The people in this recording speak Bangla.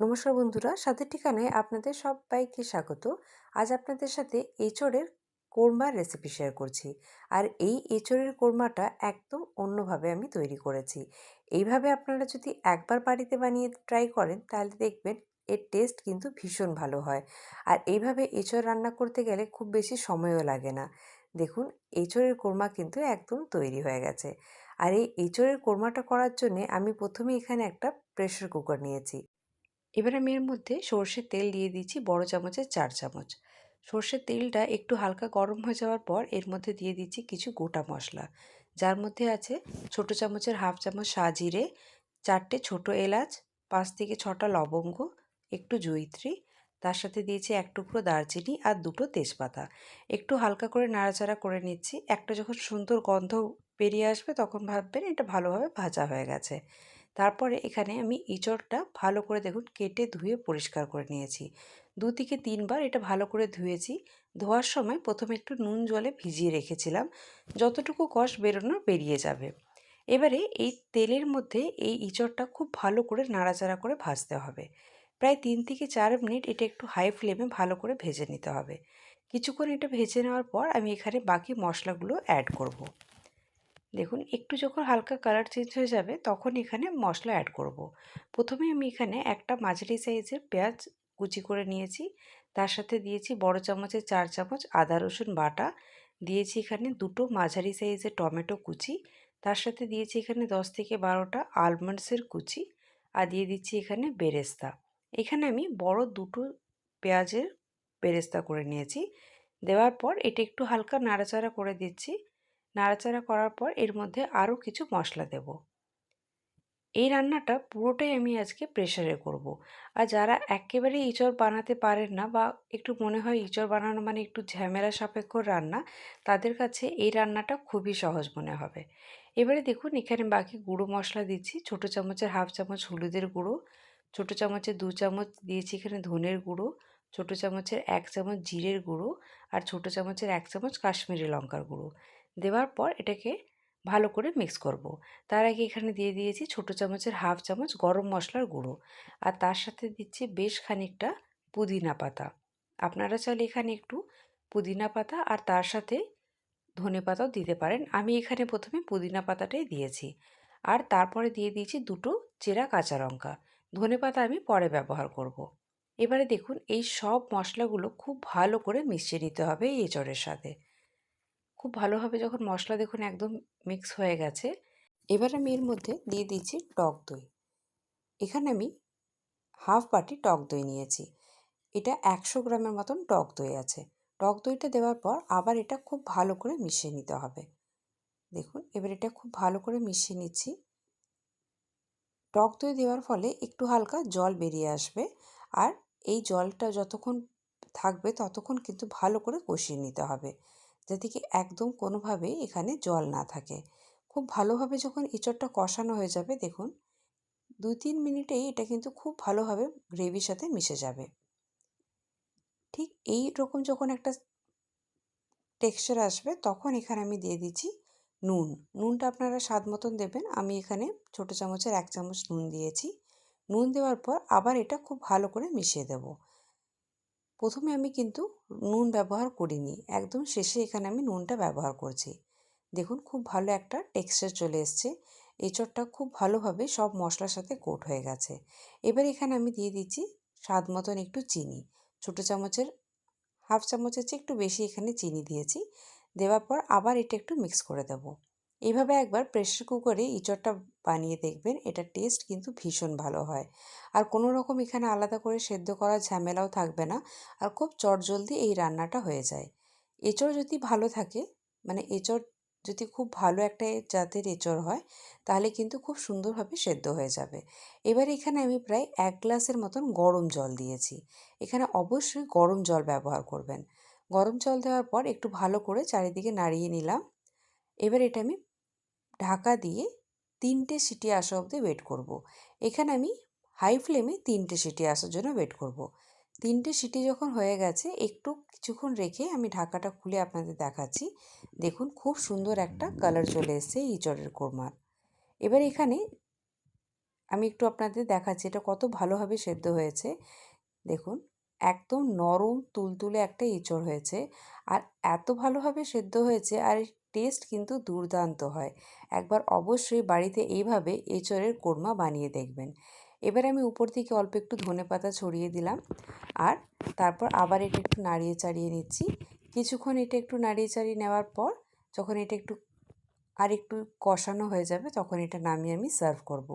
নমস্কার বন্ধুরা, স্বাদের ঠিকানায় আপনাদের সবাইকে স্বাগত। আজ আপনাদের সাথে এঁচড়ের কোরমার রেসিপি শেয়ার করছি। আর এই এঁচড়ের কোরমাটা একদম অন্যভাবে আমি তৈরি করেছি। এইভাবে আপনারা যদি একবার বাড়িতে বানিয়ে ট্রাই করেন, তাহলে দেখবেন এর টেস্ট কিন্তু ভীষণ ভালো হয়। আর এইভাবে এঁচড় রান্না করতে গেলে খুব বেশি সময়ও লাগে না। দেখুন, এঁচড়ের কোরমা কিন্তু একদম তৈরি হয়ে গেছে। আর এই এঁচড়ের কোরমাটা করার জন্যে আমি প্রথমে এখানে একটা প্রেশার কুকার নিয়েছি। এবার আমি এর মধ্যে সর্ষের তেল দিয়ে দিচ্ছি বড় চামচের চার চামচ। সর্ষের তেলটা একটু হালকা গরম হয়ে যাওয়ার পর এর মধ্যে দিয়ে দিচ্ছি কিছু গোটা মশলা। যার মধ্যে আছে ছোট চামচের হাফ চামচ সাজিরে, চারটে ছোট এলাচ, পাঁচ থেকে ছটা লবঙ্গ, একটু জৈত্রী তার সাথে দিয়েছি এক টুকরো দারচিনি আর দুটো তেজপাতা। একটু হালকা করে নাড়াচাড়া করে নিচ্ছি। একটা যখন সুন্দর গন্ধ বেরিয়ে আসবে তখন ভাববেন এটা ভালোভাবে ভাজা হয়ে গেছে। তারপরে এখানে আমি ইঁচড়টা ভালো করে দেখুন কেটে ধুয়ে পরিষ্কার করে নিয়েছি। দু থেকে তিনবার এটা ভালো করে ধুয়েছি। ধোয়ার সময় প্রথমে একটু নুন জলে ভিজিয়ে রেখেছিলাম। যতটুকু কষ বেরোনো বেরিয়ে যাবে। এবারে এই তেলের মধ্যে এই ইঁচড়টা খুব ভালো করে নাড়াচাড়া করে ভাজতে হবে। প্রায় তিন থেকে চার মিনিট এটা একটু হাই ফ্লেমে ভালো করে ভেজে নিতে হবে। কিছুক্ষণ এটা ভেজে নেওয়ার পর আমি এখানে বাকি মশলাগুলো অ্যাড করব। দেখুন, একটু যখন হালকা কালার চেঞ্জ হয়ে যাবে, তখন এখানে মশলা অ্যাড করব। প্রথমে আমি এখানে একটা মাঝারি সাইজের পেঁয়াজ কুচি করে নিয়েছি। তার সাথে দিয়েছি বড় চামচের চার চামচ আদা, রসুন বাটা। দিয়েছি এখানে দুটো মাঝারি সাইজের টমেটো কুচি। তার সাথে দিয়েছি এখানে দশ থেকে বারোটা আলমন্ডসের কুচি। আর দিয়ে দিচ্ছি এখানে বেরেস্তা। এখানে আমি বড় দুটো পেঁয়াজের বেরেস্তা করে নিয়েছি। দেওয়ার পর এটা একটু হালকা নাড়াচাড়া করে দিচ্ছি। নাড়াচাড়া করার পর এর মধ্যে আরও কিছু মশলা দেব। এই রান্নাটা পুরোটাই আমি আজকে প্রেশারে করব। আর যারা একেবারে ইঁচড় বানাতে পারেন না বা একটু মনে হয় ইঁচড় বানানো মানে একটু ঝামেলা সাপেক্ষ রান্না, তাদের কাছে এই রান্নাটা খুবই সহজ মনে হবে। এবারে দেখুন, এখানে বাকি গুঁড়ো মশলা দিচ্ছি। ছোটো চামচের হাফ চামচ হলুদের গুঁড়ো, ছোটো চামচের দু চামচ দিয়েছি এখানে ধনের গুঁড়ো, ছোটো চামচের এক চামচ জিরের গুঁড়ো, আর ছোটো চামচের এক চামচ কাশ্মীরি লঙ্কার গুঁড়ো। দেওয়ার পর এটাকে ভালো করে মিক্স করব। তার আগে এখানে দিয়ে দিয়েছি ছোটো চামচের হাফ চামচ গরম মশলার গুঁড়ো। আর তার সাথে দিচ্ছি বেশ খানিকটা পুদিনা পাতা। আপনারা চাইলে এখানে একটু পুদিনা পাতা আর তার সাথে ধনে পাতাও দিতে পারেন। আমি এখানে প্রথমে পুদিনা পাতাটাই দিয়েছি। আর তারপরে দিয়ে দিয়েছি দুটো চেরা কাঁচা লঙ্কা। ধনে পাতা আমি পরে ব্যবহার করব। এবারে দেখুন, এই সব মশলাগুলো খুব ভালো করে মিশিয়ে নিতে হবে এই এঁচড়ের সাথে। খুব ভালোভাবে যখন মশলা দেখুন একদম মিক্স হয়ে গেছে, এবার আমি এর মধ্যে দিয়ে দিচ্ছি টক দই। এখানে আমি হাফ বাটি টক দই নিয়েছি। এটা একশো গ্রামের মতন টক দই আছে। টক দইটা দেওয়ার পর আবার এটা খুব ভালো করে মিশিয়ে নিতে হবে। দেখুন, এবার এটা খুব ভালো করে মিশিয়ে নিচ্ছি। টক দই দেওয়ার ফলে একটু হালকা জল বেরিয়ে আসবে আর এই জলটা যতক্ষণ থাকবে ততক্ষণ কিন্তু ভালো করে কষিয়ে নিতে হবে। যাতে কি একদম কোনোভাবেই এখানে জল না থাকে। খুব ভালোভাবে যখন এঁচড়টা কষানো হয়ে যাবে, দেখুন দুই তিন মিনিটেই এটা কিন্তু খুব ভালোভাবে গ্রেভির সাথে মিশে যাবে। ঠিক এই রকম যখন একটা টেক্সচার আসবে, তখন এখানে আমি দিয়ে দিচ্ছি নুন। নুনটা আপনারা স্বাদ মতন দেবেন। আমি এখানে ছোটো চামচের এক চামচ নুন দিয়েছি। নুন দেওয়ার পর আবার এটা খুব ভালো করে মিশিয়ে দেবো। প্রথমে আমি কিন্তু নুন ব্যবহার করিনি। একদম শেষে এখানে আমি নুনটা ব্যবহার করছি। দেখুন খুব ভালো একটা টেক্সচার চলে এসছে। এঁচড়টা খুব ভালোভাবে সব মশলার সাথে কোট হয়ে গেছে। এবার এখানে আমি দিয়ে দিচ্ছি স্বাদ মতন একটু চিনি। ছোটো চামচের, হাফ চামচের চেয়ে একটু বেশি এখানে চিনি দিয়েছি। দেওয়ার পর আবার এটা একটু মিক্স করে দেবো। এইভাবে একবার প্রেশার কুকারে ইঁচড়টা বানিয়ে দেখবেন, এটা টেস্ট কিন্তু ভীষণ ভালো হয়। আর কোনো রকম এখানে আলাদা করে সেদ্ধ করার ঝামেলাও থাকবে না আর খুব চটজলদি এই রান্নাটা হয়ে যায়। এঁচড় যদি ভালো থাকে মানে এঁচড় যদি খুব ভালো একটা জাতের এঁচড় হয়, তাহলে কিন্তু খুব সুন্দরভাবে সেদ্ধ হয়ে যাবে। এবার এখানে আমি প্রায় এক গ্লাসের মতন গরম জল দিয়েছি। এখানে অবশ্যই গরম জল ব্যবহার করবেন। গরম জল দেওয়ার পর একটু ভালো করে চারিদিকে নাড়িয়ে নিলাম। এবার এটা আমি ঢাকা দিয়ে তিনটে সিটি আসা অবধি ওয়েট করব। এখানে আমি হাই ফ্লেমে তিনটে সিটি আসার জন্য ওয়েট করব। তিনটে সিটি যখন হয়ে গেছে, একটু কিছুক্ষণ রেখে আমি ঢাকাটা খুলে আপনাদের দেখাচ্ছি দেখুন, খুব সুন্দর একটা কালার চলে এসছে ইঁচড়ের কোরমার এবার এখানে আমি একটু আপনাদের দেখাচ্ছি, এটা কত ভালোভাবে সেদ্ধ হয়েছে দেখুন, একদম নরম, তুলতুলে একটা এঁচড় হয়েছে আর এত ভালোভাবে সেদ্ধ হয়েছে, আর টেস্ট কিন্তু দুর্দান্ত হয়। একবার অবশ্যই বাড়িতে এইভাবে এঁচড়ের কোরমা বানিয়ে দেখবেন। এবার আমি উপর থেকে অল্প একটু ধনে পাতা ছড়িয়ে দিলাম আর তারপর আবার এটা একটু নাড়িয়ে চাড়িয়ে নিচ্ছি। কিছুক্ষণ এটা একটু নাড়িয়ে চাড়িয়ে নেওয়ার পর যখন এটা একটু আর একটু কষানো হয়ে যাবে তখন এটা নামিয়ে আমি সার্ভ করব।